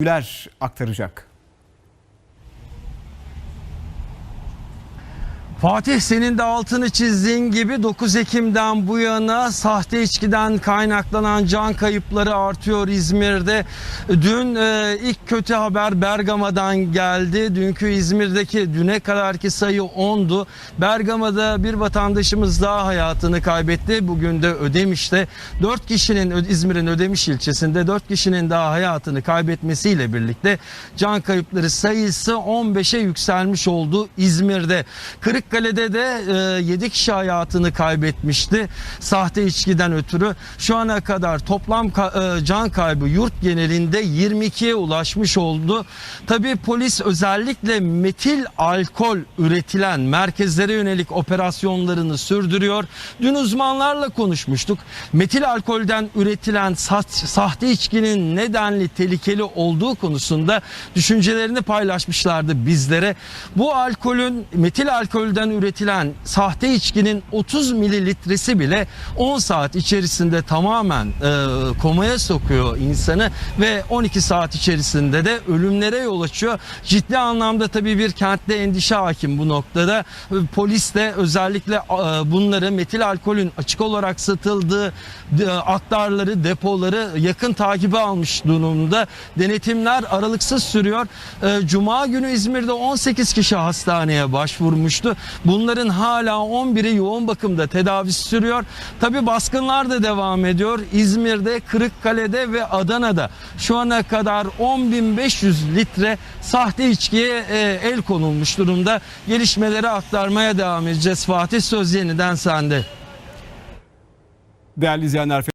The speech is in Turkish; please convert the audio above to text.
Güler aktaracak. Fatih senin de altını çizdiğin gibi 9 Ekim'den bu yana sahte içkiden kaynaklanan can kayıpları artıyor İzmir'de. Dün e, ilk kötü haber Bergama'dan geldi. Dünkü İzmir'deki düne kadarki sayı 10'du. Bergama'da bir vatandaşımız daha hayatını kaybetti. Bugün de Ödemiş'te 4 kişinin İzmir'in Ödemiş ilçesinde 4 kişinin daha hayatını kaybetmesiyle birlikte can kayıpları sayısı 15'e yükselmiş oldu İzmir'de. Kırıkkale'de de 7 kişi hayatını kaybetmişti sahte içkiden ötürü. Şu ana kadar toplam e, can kaybı yurt genelinde 22'ye ulaşmış oldu. Tabii polis özellikle metil alkol üretilen merkezlere yönelik operasyonlarını sürdürüyor. Dün uzmanlarla konuşmuştuk. Metil alkolden üretilen sa- sahte içkinin nedenli tehlikeli olduğu konusunda düşüncelerini paylaşmışlardı bizlere. Bu alkolün metil alkolden üretilen sahte içkinin 30 mililitresi bile 10 saat içerisinde tamamen e, komaya sokuyor insanı ve 12 saat içerisinde de ölümlere yol açıyor. Ciddi anlamda tabii bir kentte endişe hakim bu noktada. E, Polis de özellikle e, bunları metil alkolün açık olarak satıldığı e, aktarları, depoları yakın takibe almış durumda. Denetimler aralıksız sürüyor. E, Cuma günü İzmir'de 18 kişi hastaneye başvurmuştu. Bunların hala 11'i yoğun bakımda tedavisi sürüyor. Tabi baskınlar da devam ediyor. İzmir'de, Kırıkkale'de ve Adana'da şu ana kadar 10.500 litre sahte içkiye e, el konulmuş durumda. Gelişmeleri aktarmaya devam edeceğiz. Fatih Söz yeniden sende. Değerli izleyenler